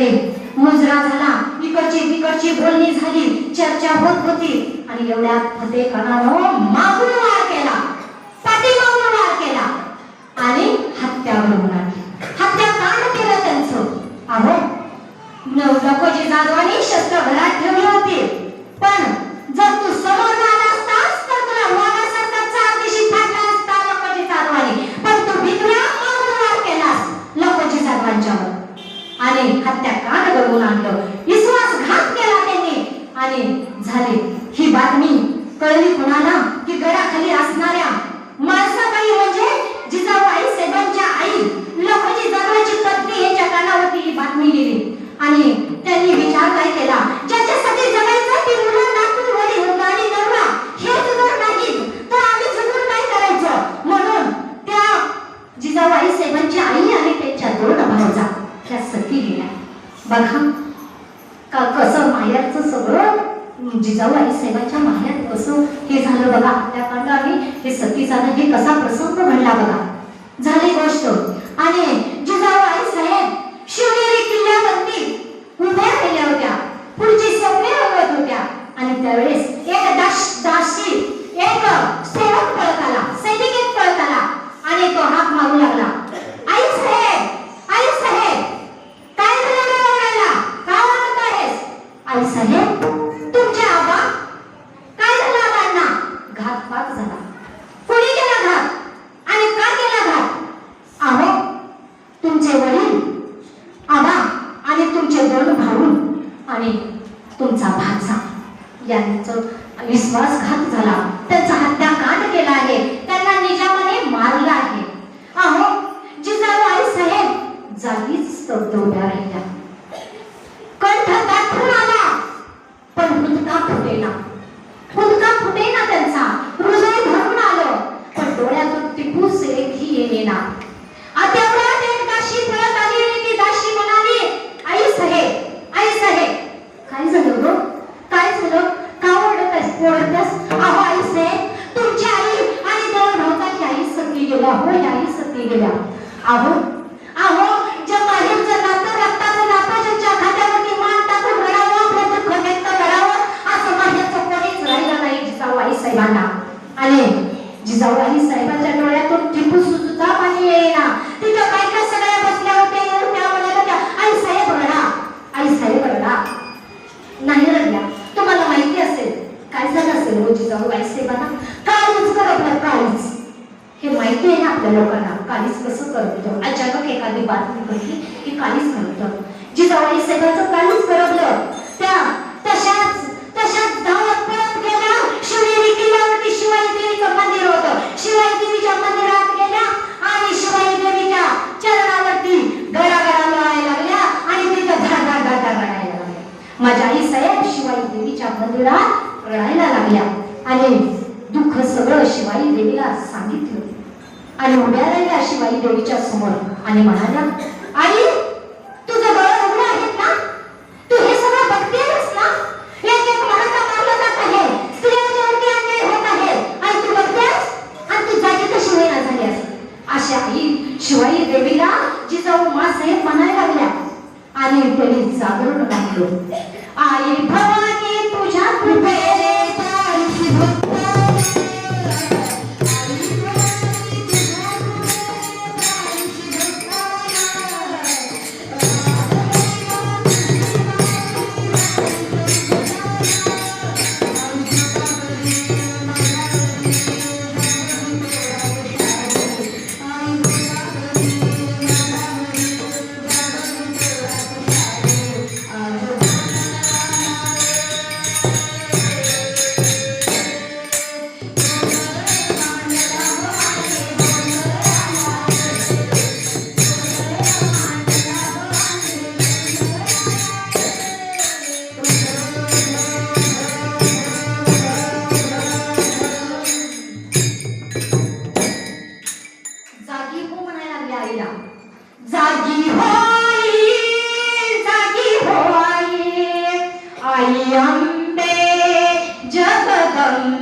गेले मुजरा झाला. इकडची तिकडची बोलणी झाली. चर्चा होत होती. आणि एवढ्यात फतेखानानं मागून 再见。আবু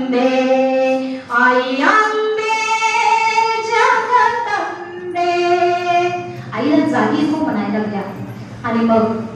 जगदंबे आई आंबे जगदंबे आईला जागी हो म्हणायला लागल्या आणि मग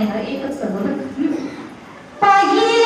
पाहणारा एकच करतो ना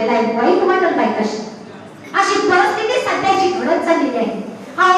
आपल्याला वाईट तुम्हाला नाही कशी अशी परिस्थिती सध्याची घडत चाललेली आहे. हा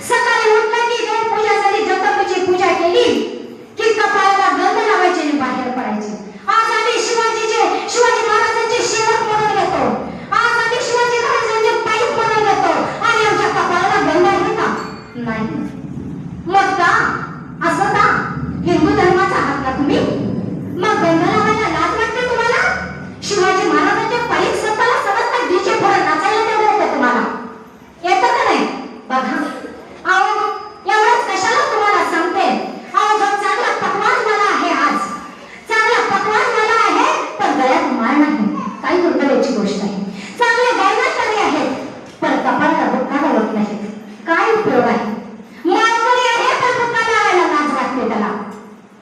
三八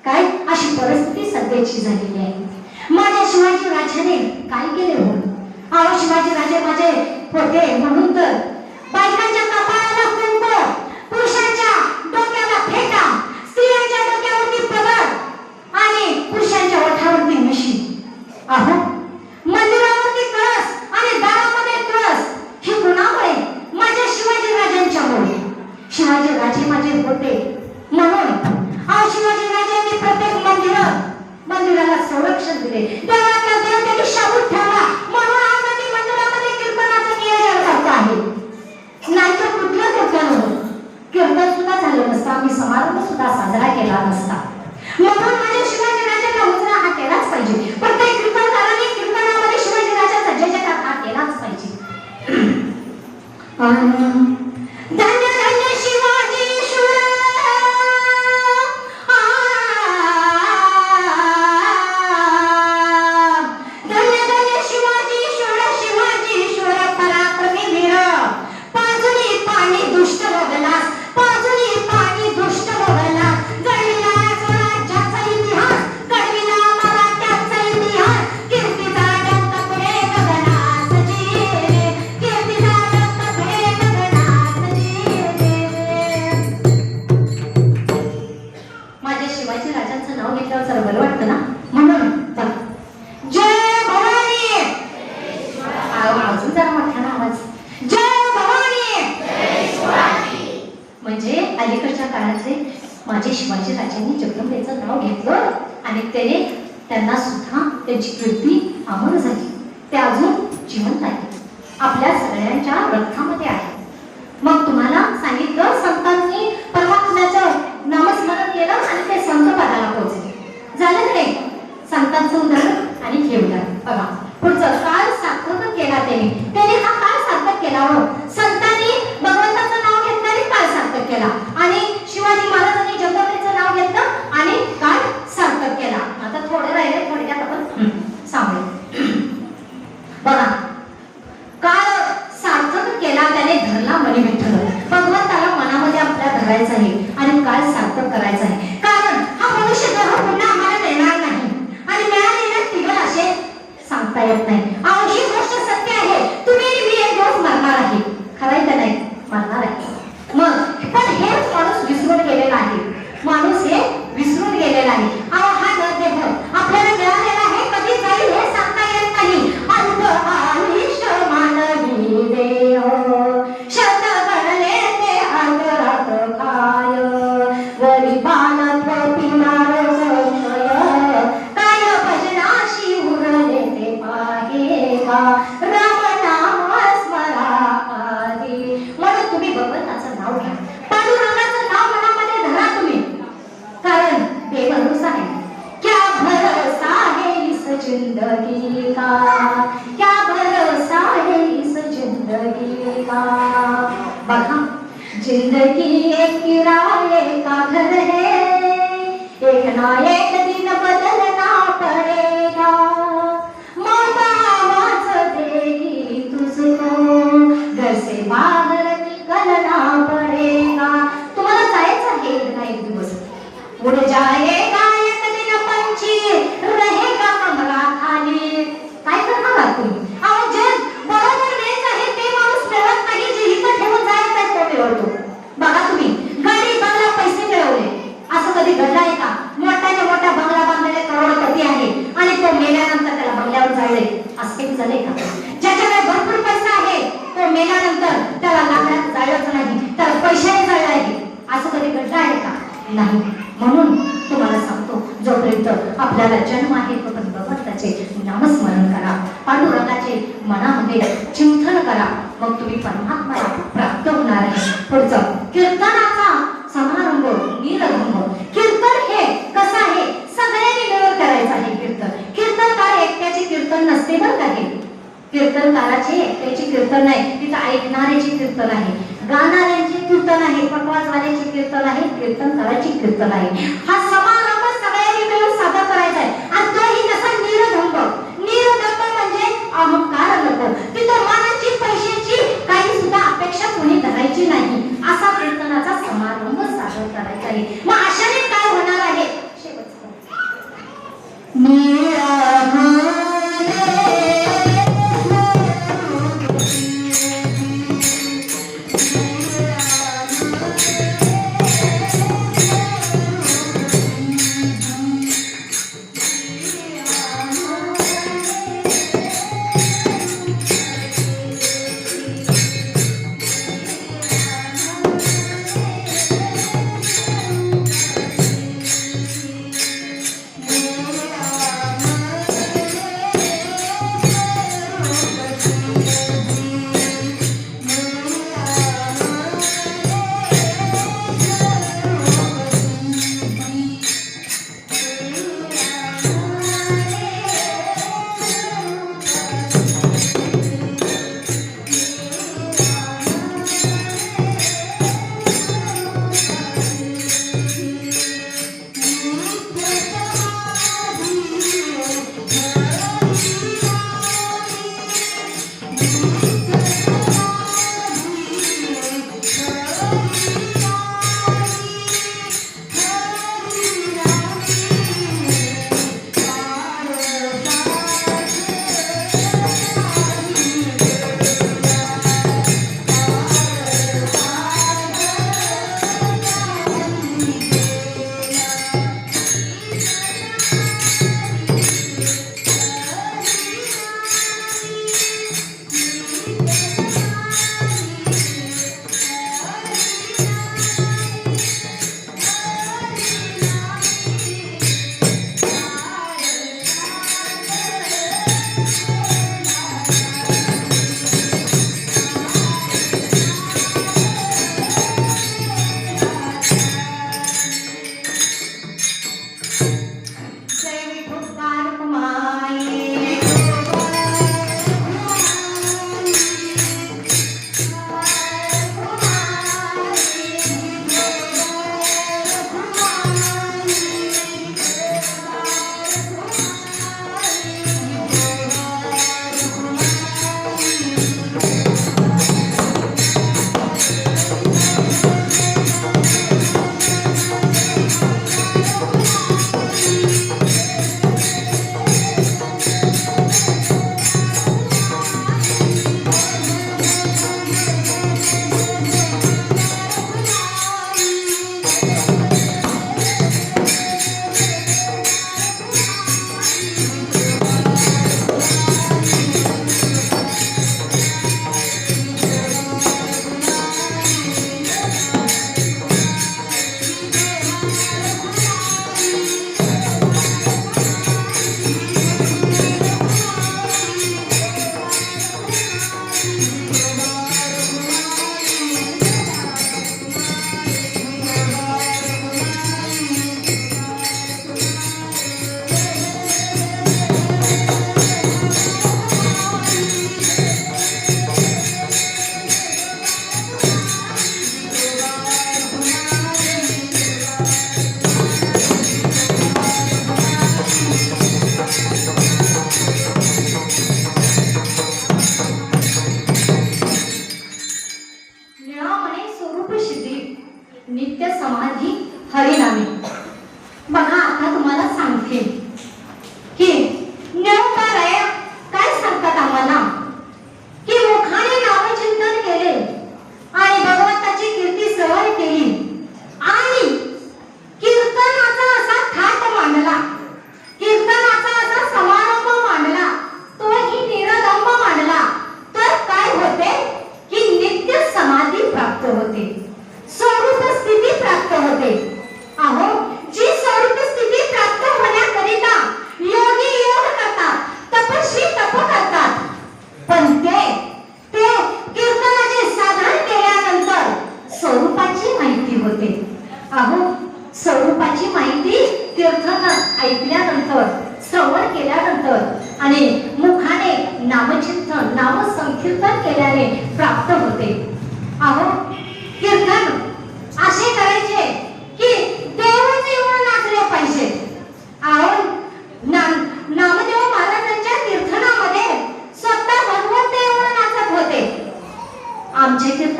काय? अशी परिस्थिती सध्याची झालेली आहे. माझ्या शिवाजी राजाने काय केले हो अहो शिवाजी राजे माझे होते म्हणून तर. बायकांच्या कपाळाला कुंभ पुरुषांच्या डोक्याला फेटा स्त्रियांच्या डोक्यावरती पदर आणि पुरुषांच्या ओठावरती मिशी अहो अलीकडच्या काळातले माझे शिवाजी राजांनी जगदंबेचं नाव घेतलं आणि त्याने त्यांना सुद्धा त्यांची कीर्ती अमर झाली. ते अजून जिवंत आहे आपल्या सगळ्यांच्या रथामध्ये आहे मग तुम्हाला सांगितलं संतांनी परमात्म्याचं नामस्मरण केलं आणि ते संत पदाला पोहोचले. झालं नाही? संतांचं उदाहरण आणि हे उदाहरण. बघा पुढचं काय सार्थक केला त्याने? त्याने हा काय सार्थक केला हो? संत केला. आणि शिवाजी महाराजांनी जगदंबेचं नाव घेतलं आणि काळ सार्थक केला. आता थोडे राहिले थोडक्यात आपण सांगूया. बघा काळ सार्थक केला त्याने धरला मनी विठ्ठल भगवंताला मनामध्ये आपल्या धरायचं आहे आणि काळ सार्थक करायचा आहे. कारण हा मनुष्य देह पुन्हा आम्हाला मिळणार नाही. आणि मिळालेलं तिघ असे सांगता येत नाही. जिंदगी का क्या भरोसा है इस जिंदगी का बघा जिंदगी एक किराए का घर है? एक ना एक ज्याच्याकडे भरपूर पैसा आहे तो मेल्यानंतर त्याला लाकडात जायलाच नाही. त्याला पैशाने जायला आहे. असं कधी घडलं आहे का? नाही. म्हणून तुम्हाला सांगतो जोपर्यंत आपल्याला जन्म आहे तोपर्यंत भगवंताचे नामस्मरण करा. पांडुरंगाचे मनामध्ये चिंतन करा. मग तुम्ही परमात्म्याला प्राप्त होणार आहे. पुढचं कीर्तन समारंभ नीरभंग कीर्तन हे कसं आहे सगळ्यांनी मिळून करायचं आहे कीर्तन कीर्तनकार एकट्याचे कीर्तन नसते बरं का हे कीर्तनकाराचे एकट्याचे कीर्तन आहे. तिथं ऐकणाऱ्याचे कीर्तन आहे. गाणाऱ्यांचे कीर्तन आहे. पटवाजवाल्याचे कीर्तन आहे. कीर्तनकाराचे कीर्तन आहे. हा समाज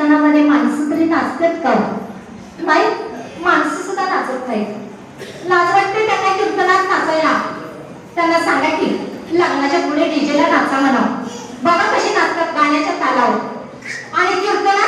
मैदानामध्ये माणसं तरी नाचतात का? नाही माणसं सुद्धा नाचत नाही लाज वाटते त्यांना कीर्तनात नाचायला. त्यांना सांगा की लग्नाच्या पुढे डीजेला नाचा म्हणा बघा कशी नाचतात गाण्याच्या तालावर. आणि कीर्तनात